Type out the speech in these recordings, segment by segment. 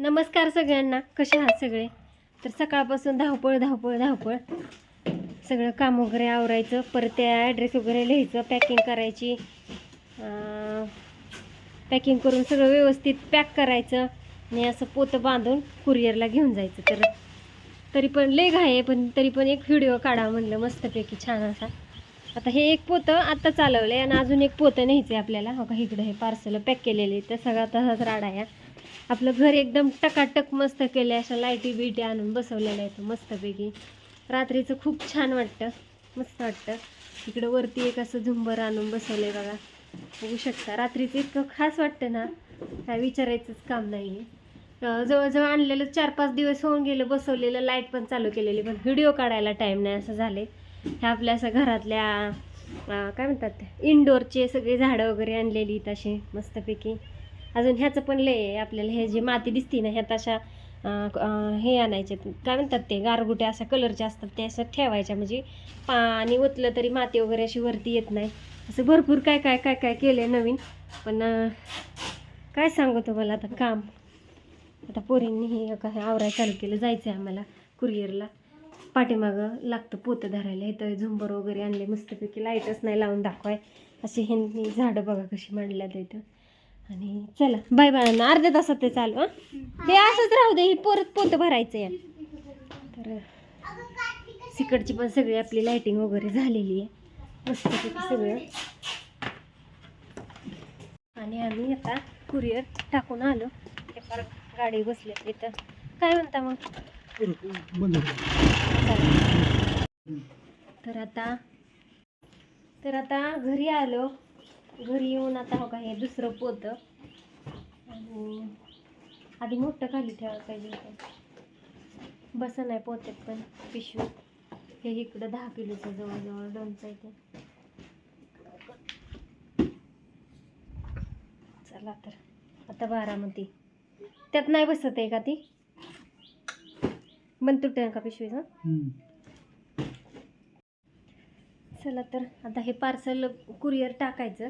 नमस्कार सगळ्यांना. कसे आहात सगळे? तर सकाळपासून धावपळ धावपळ धावपळ. सगळं काम वगैरे आवरायचं परत त्या ॲड्रेस वगैरे लिहायचं पॅकिंग करायची. पॅकिंग करून सगळं व्यवस्थित पॅक करायचं आणि असं पोतं बांधून कुरिअरला घेऊन जायचं. तर तरी पण लेग आहे पण तरी पण एक व्हिडिओ काढा म्हणलं. मस्तपैकी छान असा. आता हे एक पोतं आत्ता चालवलं आहे आणि अजून एक पोतं न्यायचं आहे आपल्याला. हो का इकडं हे पार्सल पॅक केलेले तर सगळा तसाच राडा आहे. आपलं घर एकदम टकाटक मस्त केलं अशा लाईटी बिटी आणून बसवलेल्या आहेत मस्तपैकी. रात्रीचं खूप छान वाटतं मस्त वाटतं. इकडं वरती एक असं झुंबर आणून बसवलं आहे बघा. बघू शकता रात्रीचं इतकं खास वाटतं ना काय विचारायचंच काम नाही आहे जवळजवळ आणलेलं चार पाच दिवस होऊन गेलं बसवलेलं लाइट पण चालू केलेली पण व्हिडिओ काढायला टाईम नाही असं झाले हे आपल्या असं घरातल्या काय म्हणतात इनडोअरचे इंडोरचे सगळे झाडं वगैरे आणलेली तसे मस्तपैकी. अजून ह्याचं पण लय आहे आपल्याला हे जे माती दिसते ना ह्यात अशा हे आणायचे. काय म्हणतात ते गारगुट्या अशा कलरच्या असतात ते असं ठेवायच्या. म्हणजे पाणी ओतलं तरी माती वगैरे अशी वरती येत नाही. असं भरपूर काय काय काय काय केलं आहे नवीन. पण काय सांगू तुम्हाला आता काम? आता पोरींनी हे काय आवराय चालू केलं जायचं आहे आम्हाला कुरिअरला. पाठीमागं लागतं पोतं धरायला इथं झुंबर वगैरे आणले मस्तपैकी लाईटच नाही लावून दाखवाय. अशी ह्यांनी झाडं बघा कशी मांडल्यात इथं. आणि चला बाय बाळांना अर्ध्या तासात ते चालू हं? हे असंच राहू दे ही परत पोतं भरायचं आहे तर सिकडची पण सगळी आपली लाईटिंग वगैरे झालेली आहे. मस्तपैकी सगळं. आणि आम्ही आता कुरिअर टाकून आलो. ते फार गाडी बसले तिथं काय म्हणता मग. तर आता तर आता घरी आलो. घरी येऊन आता हो का हे दुसरं पोतं. आणि आधी मोठं खाली ठेवायला पाहिजे होतं. बसं नाही पोत्यात पण पिशवी. हे इकडं दहा किलोचं जवळजवळ आहे ते. चला तर आता बारामती. त्यात नाही बसत आहे का ती? बंद तुटते का पिशवीचं? चला तर आता हे पार्सल कुरिअर टाकायचं.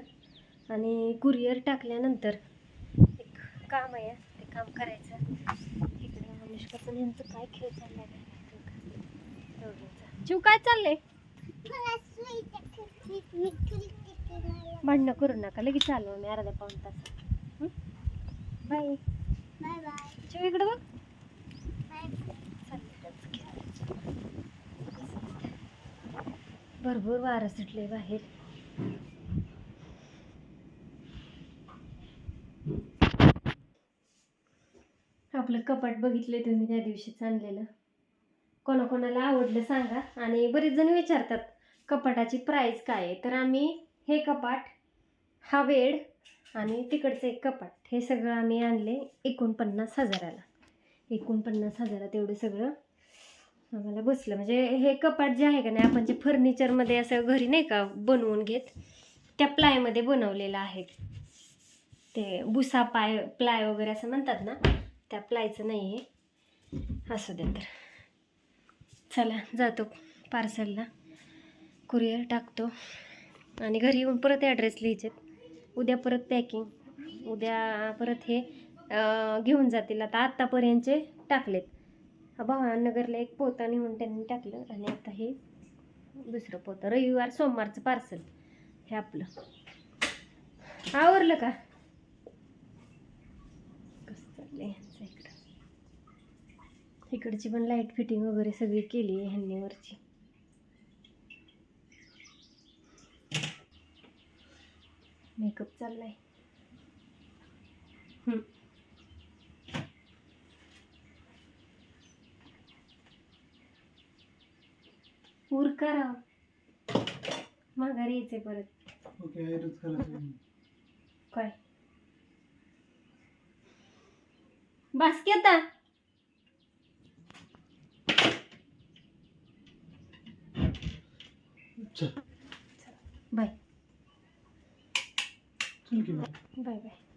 आणि कुरिअर टाकल्यानंतर एक काम आहे ते काम करायचं. इकडे अनुष्काचं यांचं काय खेळ चाललाय काय दोघींचा. जीव काय चाललंय? भांडणं करू नका लगेच चालू मी अर्धा पाऊन तास. बाय जीव इकडे बघ. भरपूर वारं सुटले बाहेर. आपलं कपाट बघितले तुम्ही त्या दिवशीच आणलेलं कोणाकोणाला आवडलं सांगा. आणि बरेच जण विचारतात कपाटाची प्राईस काय आहे? तर आम्ही हे कपाट हा वेड आणि तिकडचं एक कपाट. हे सगळं आम्ही आणले एकोणपन्नास हजाराला. एकोणपन्नास हजारात एवढं सगळं आम्हाला बसलं. म्हणजे हे कपाट जे आहे का नाही आपण जे फर्निचरमध्ये असं घरी नाही का बनवून घेत त्या प्लायमध्ये बनवलेलं आहे. ते भुसा पाय प्लाय वगैरे असं म्हणतात ना त्या प्लायचं नाही आहे असू दे तर. चला जातो पार्सलला. कुरिअर टाकतो. आणि घरी येऊन परत ॲड्रेस लिहायचे उद्या परत पॅकिंग उद्या परत हे घेऊन जातील. आता आत्तापर्यंतचे टाकलेत. भवानगरला एक पोता नेऊन त्यांनी टाकलं. आणि आता हे दुसरं पोतं. रविवार सोमवारचं पार्सल हे आपलं. आवरलं का? कसं चाललं आहे इकडची पण लाइट फिटिंग वगैरे सगळी केली आहे ह्यांनी वरची मेकअप चाललाय. उरका राव माघारी यायचे परत. काय? बास की आता चल. बाय. चल की मग. Bye bye.